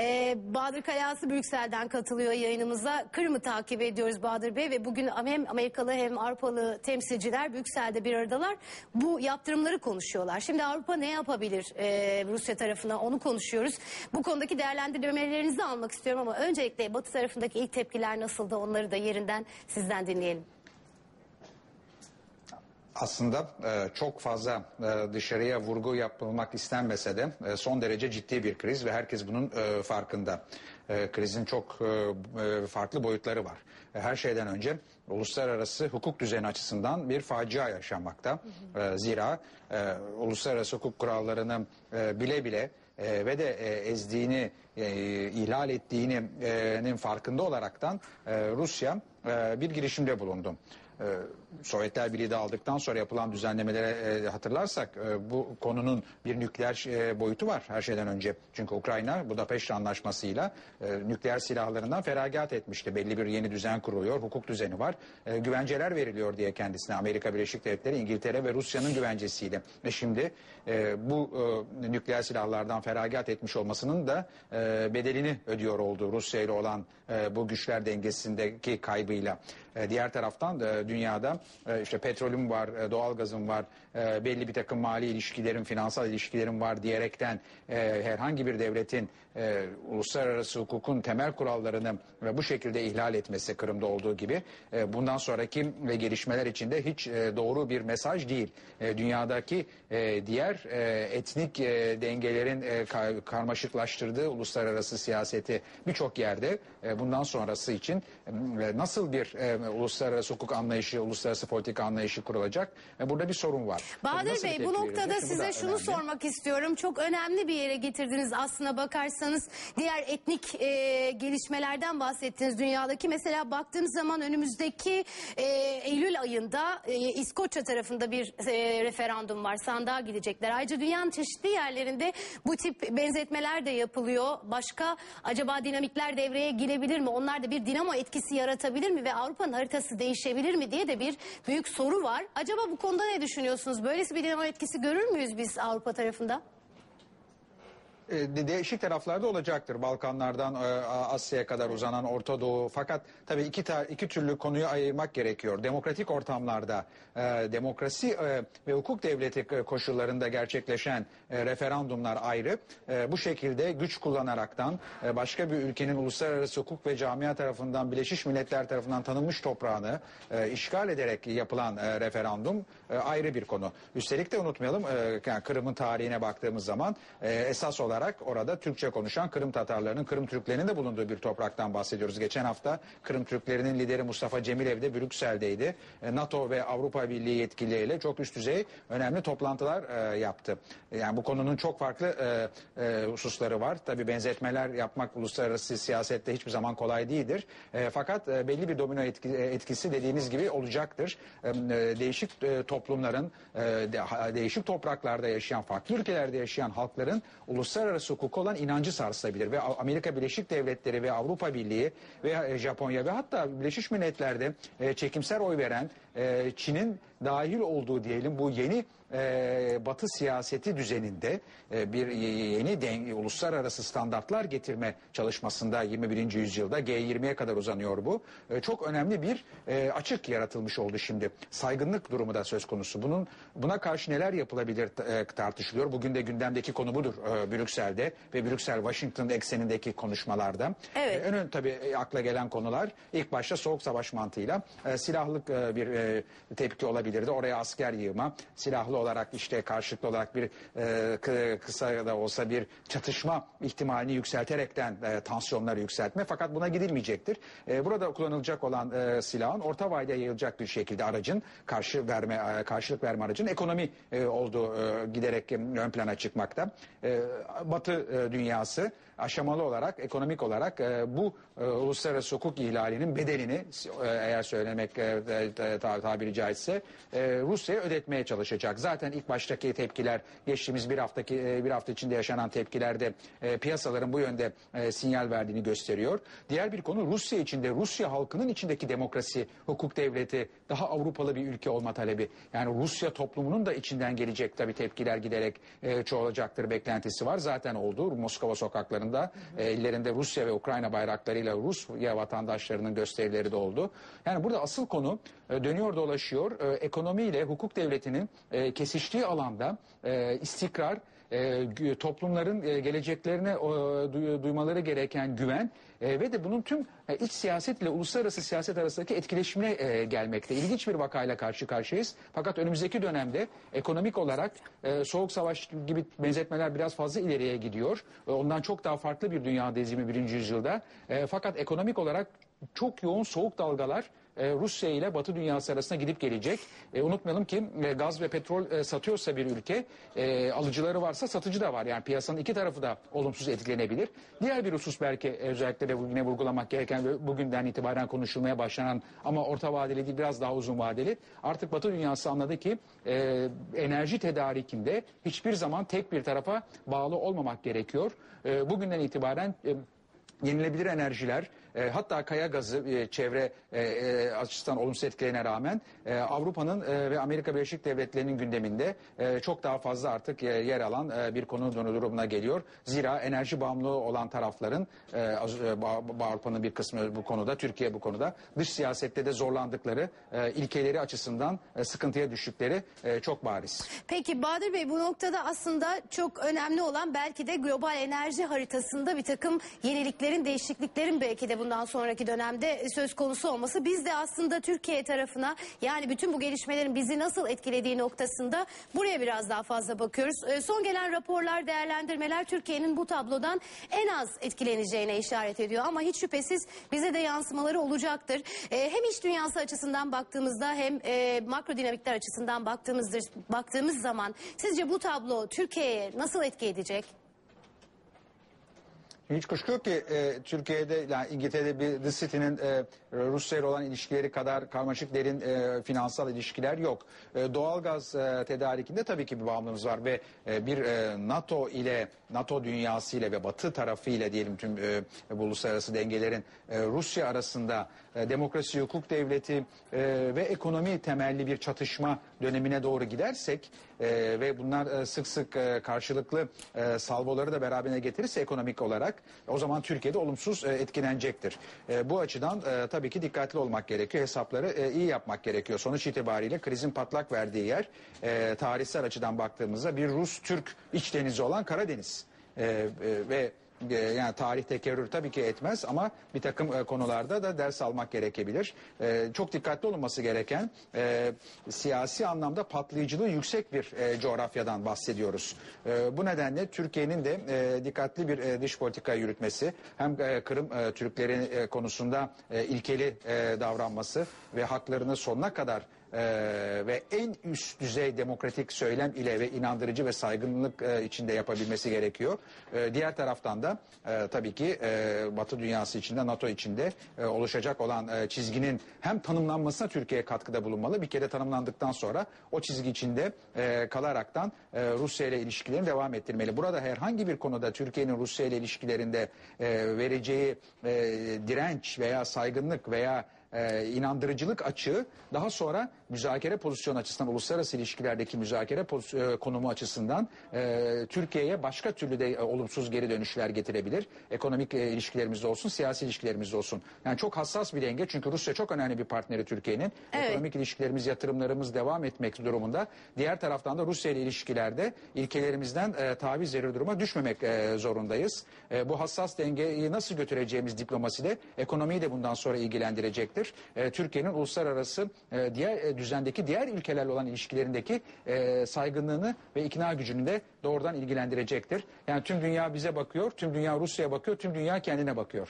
Ee, Bahadır Kayası Brüksel'den katılıyor yayınımıza. Kırım'ı takip ediyoruz Bahadır Bey ve bugün hem Amerikalı hem Avrupalı temsilciler Brüksel'de bir aradalar. Bu yaptırımları konuşuyorlar. Şimdi Avrupa ne yapabilir e, Rusya tarafına onu konuşuyoruz. Bu konudaki değerlendirmelerinizi almak istiyorum ama öncelikle Batı tarafındaki ilk tepkiler nasıldı onları da yerinden sizden dinleyelim. Aslında e, çok fazla e, dışarıya vurgu yapılmak istenmese de e, son derece ciddi bir kriz ve herkes bunun farkında. Krizin çok farklı boyutları var. Her şeyden önce uluslararası hukuk düzeni açısından bir facia yaşanmakta. Zira uluslararası hukuk kurallarını bile bile ve de ezdiğini, e, ihlal ettiğinin farkında olaraktan Rusya bir girişimde bulundu. E, Sovyetler Birliği de aldıktan sonra yapılan düzenlemelere e, hatırlarsak e, bu konunun bir nükleer e, boyutu var her şeyden önce. Çünkü Ukrayna Budapeşte Anlaşması'yla nükleer silahlarından feragat etmişti. Belli bir yeni düzen kuruluyor, hukuk düzeni var. Güvenceler veriliyor diye kendisine Amerika Birleşik Devletleri, İngiltere ve Rusya'nın güvencesiyle. Ve şimdi bu nükleer silahlardan feragat etmiş olmasının da bedelini ödüyor oldu Rusya ile olan bu güçler dengesindeki kaybıyla. E, diğer taraftan da dünyada e, işte petrolüm var, e, doğalgazım var, e, belli bir takım mali ilişkilerin, finansal ilişkilerin var diyerekten e, herhangi bir devletin e, uluslararası hukukun temel kurallarını ve bu şekilde ihlal etmesi Kırım'da olduğu gibi e, bundan sonraki ve gelişmeler içinde hiç e, doğru bir mesaj değil. E, dünyadaki e, diğer e, etnik e, dengelerin e, ka- karmaşıklaştırdığı uluslararası siyaseti birçok yerde e, bundan sonrası için e, nasıl bir e, uluslararası hukuk anlayışı, uluslararası politika anlayışı kurulacak? E, burada bir sorun var. Bahadır Bey bu noktada verecek? Size şunu önemli. sormak istiyorum. Çok önemli bir yere getirdiniz aslına bakarsanız. Diğer etnik e, gelişmelerden bahsettiniz dünyadaki. Mesela baktığınız zaman önümüzdeki e, Eylül ayında e, İskoçya tarafında bir e, referandum var. Sandığa gidecekler. Ayrıca dünyanın çeşitli yerlerinde bu tip benzetmeler de yapılıyor. Başka acaba dinamikler devreye girebilir mi? Onlar da bir dinamo etkisi yaratabilir mi? Ve Avrupa'nın haritası değişebilir mi diye de bir büyük soru var. Acaba bu konuda ne düşünüyorsunuz? Böylesi bir dinamo etkisi görür müyüz biz Avrupa tarafında? E, de- değişik taraflarda olacaktır. Balkanlardan e, Asya'ya kadar uzanan Orta Doğu. Fakat tabii iki ta- iki türlü konuyu ayırmak gerekiyor. Demokratik ortamlarda e, demokrasi e, ve hukuk devleti e, koşullarında gerçekleşen e, referandumlar ayrı. E, bu şekilde güç kullanaraktan e, başka bir ülkenin uluslararası hukuk ve camia tarafından Birleşmiş Milletler tarafından tanınmış toprağını e, işgal ederek yapılan e, referandum e, ayrı bir konu. Üstelik de unutmayalım e, yani Kırım'ın tarihine baktığımız zaman e, esas olarak orada Türkçe konuşan Kırım Tatarlarının, Kırım Türklerinin de bulunduğu bir topraktan bahsediyoruz. Geçen hafta Kırım Türklerinin lideri Mustafa Cemilev de Brüksel'deydi. E, NATO ve Avrupa Birliği yetkilileriyle çok üst düzey önemli toplantılar e, yaptı. Yani bu konunun çok farklı e, hususları var. Tabii benzetmeler yapmak uluslararası siyasette hiçbir zaman kolay değildir. Fakat belli bir domino etki- etkisi dediğiniz gibi olacaktır. Değişik toplumların, değişik topraklarda yaşayan, farklı ülkelerde yaşayan halkların uluslararası hukuka olan inancı sarsılabilir. Ve Amerika Birleşik Devletleri ve Avrupa Birliği ve e, Japonya ve hatta Birleşmiş Milletler'de e, çekimser oy veren e, Çin'in dahil olduğu diyelim bu yeni e, Batı siyaseti düzeninde e, bir yeni den- uluslararası standartlar getirme çalışmasında 21. yüzyılda G20'ye kadar uzanıyor bu. E, çok önemli bir e, açık yaratılmış oldu şimdi. Saygınlık durumu da söz konusu. Bunun buna karşı neler yapılabilir e, tartışılıyor. Bugün de gündemdeki konu budur e, Brüksel'de ve Brüksel Washington eksenindeki konuşmalarda. Evet. E, en ön tabii e, akla gelen konular ilk başta soğuk savaş mantığıyla e, silahlık e, bir e, tepki olabilirdi. Oraya asker yığma, silahlı olarak işte karşılıklı olarak bir e, kı- kısa da olsa bir çatışma ihtimalini yükselterekten e, tansiyonları yükseltme. Fakat buna gidilmeyecektir. E, burada kullanılacak olan e, silahın orta vadede yayılacak bir şekilde aracın karşı verme e, karşılık verme aracın ekonomi e, olduğu e, giderek e, ön plana çıkmakta. E, Batı e, dünyası aşamalı olarak ekonomik olarak e, bu e, uluslararası hukuk ihlalinin bedelini e, eğer söylemek e, e, ta- tabiri caizse e, Rusya'ya ödetmeye çalışacak. Zaten ilk baştaki tepkiler geçtiğimiz bir haftaki e, bir hafta içinde yaşanan tepkilerde e, piyasaların bu yönde e, sinyal verdiğini gösteriyor. Diğer bir konu Rusya içinde Rusya halkının içindeki demokrasi, hukuk devleti, daha Avrupalı bir ülke olma talebi. Yani Rusya toplumunun da içinden gelecek tabii tepkiler giderek e, çoğalacaktır beklentisi var. Zaten oldu. Moskova sokaklarında e, ellerinde Rusya ve Ukrayna bayraklarıyla Rusya vatandaşlarının gösterileri de oldu. Yani burada asıl konu e, dönüyor dolaşıyor e, ekonomiyle hukuk devletinin e, kesiştiği alanda e, istikrar e, toplumların e, geleceklerine duy- duymaları gereken güven e, ve de bunun tüm e, iç siyaset ile uluslararası siyaset arasındaki etkileşimine gelmekte. İlginç bir vakayla karşı karşıyayız. Fakat önümüzdeki dönemde ekonomik olarak soğuk savaş gibi benzetmeler biraz fazla ileriye gidiyor. Ondan çok daha farklı bir dünyadayız 21. yüzyılda. Fakat ekonomik olarak çok yoğun soğuk dalgalar e, Rusya ile Batı dünyası arasında gidip gelecek. E, unutmayalım ki e, gaz ve petrol e, satıyorsa bir ülke e, alıcıları varsa satıcı da var. Yani piyasanın iki tarafı da olumsuz etkilenebilir. Diğer bir husus belki e, özellikle de bugüne vurgulamak gereken ve bugünden itibaren konuşulmaya başlanan ama orta vadeli değil biraz daha uzun vadeli. Artık Batı dünyası anladı ki e, enerji tedarikinde hiçbir zaman tek bir tarafa bağlı olmamak gerekiyor. E, bugünden itibaren e, yenilebilir enerjiler e, hatta kaya gazı e, çevre e, e, açısından olumsuz etkilerine rağmen e, Avrupa'nın e, ve Amerika Birleşik Devletleri'nin gündeminde e, çok daha fazla artık e, yer alan e, bir konu durumuna geliyor. Zira enerji bağımlılığı olan tarafların e, e, Avrupa'nın bir kısmı bu konuda, Türkiye bu konuda dış siyasette de zorlandıkları e, ilkeleri açısından e, sıkıntıya düştükleri e, çok bariz. Peki Bahadır Bey bu noktada aslında çok önemli olan belki de global enerji haritasında bir takım yeniliklerin, değişikliklerin belki de bundan sonraki dönemde söz konusu olması. Biz de aslında Türkiye tarafına yani bütün bu gelişmelerin bizi nasıl etkilediği noktasında buraya biraz daha fazla bakıyoruz. Ee, Son gelen raporlar, değerlendirmeler Türkiye'nin bu tablodan en az etkileneceğine işaret ediyor. Ama hiç şüphesiz bize de yansımaları olacaktır. Ee, Hem iş dünyası açısından baktığımızda hem e, makro dinamikler açısından baktığımızdır, baktığımız zaman sizce bu tablo Türkiye'ye nasıl etki edecek? Hiç kuşku yok ki e, Türkiye'de yani İngiltere'de bir The City'nin e, Rusya ile olan ilişkileri kadar karmaşık derin e, finansal ilişkiler yok. E, doğalgaz e, tedarikinde tabii ki bir bağımlılığımız var ve e, bir e, NATO ile NATO dünyası ile ve Batı tarafı ile diyelim tüm e, bu uluslararası dengelerin e, Rusya arasında e, demokrasi, hukuk devleti e, ve ekonomi temelli bir çatışma dönemine doğru gidersek e, ve bunlar e, sık sık e, karşılıklı e, salvoları da beraberine getirirse ekonomik olarak o zaman Türkiye'de olumsuz e, etkilenecektir. E, bu açıdan e, tabii ki dikkatli olmak gerekiyor. Hesapları e, iyi yapmak gerekiyor. Sonuç itibariyle krizin patlak verdiği yer e, tarihsel açıdan baktığımızda bir Rus-Türk iç denizi olan Karadeniz. E, e, ve yani tarih tekerrür tabii ki etmez ama bir takım e, konularda da ders almak gerekebilir. E, çok dikkatli olunması gereken e, siyasi anlamda patlayıcılığı yüksek bir e, coğrafyadan bahsediyoruz. E, bu nedenle Türkiye'nin de dikkatli bir dış politika yürütmesi hem Kırım Türkleri konusunda ilkeli davranması ve haklarını sonuna kadar e, ve en üst düzey demokratik söylem ile ve inandırıcı ve saygınlık e, içinde yapabilmesi gerekiyor. E, diğer taraftan da e, tabii ki e, Batı dünyası içinde, NATO içinde e, oluşacak olan e, çizginin hem tanımlanmasına Türkiye katkıda bulunmalı. Bir kere tanımlandıktan sonra o çizgi içinde e, kalaraktan e, Rusya ile ilişkilerini devam ettirmeli. Burada herhangi bir konuda Türkiye'nin Rusya ile ilişkilerinde e, vereceği e, direnç veya saygınlık veya e, inandırıcılık açığı daha sonra müzakere pozisyonu açısından uluslararası ilişkilerdeki müzakere poz- e, konumu açısından e, Türkiye'ye başka türlü de e, olumsuz geri dönüşler getirebilir. Ekonomik e, ilişkilerimizde olsun, siyasi ilişkilerimizde olsun. Yani çok hassas bir denge çünkü Rusya çok önemli bir partneri Türkiye'nin. Evet. Ekonomik ilişkilerimiz, yatırımlarımız devam etmek durumunda. Diğer taraftan da Rusya ile ilişkilerde ilkelerimizden e, taviz verir duruma düşmemek e, zorundayız. E, bu hassas dengeyi nasıl götüreceğimiz diplomaside ekonomiyi de bundan sonra ilgilendirecektir. E, Türkiye'nin uluslararası e, diğer e, düzendeki diğer ülkelerle olan ilişkilerindeki e, saygınlığını ve ikna gücünü de doğrudan ilgilendirecektir. Yani tüm dünya bize bakıyor, tüm dünya Rusya'ya bakıyor, tüm dünya kendine bakıyor.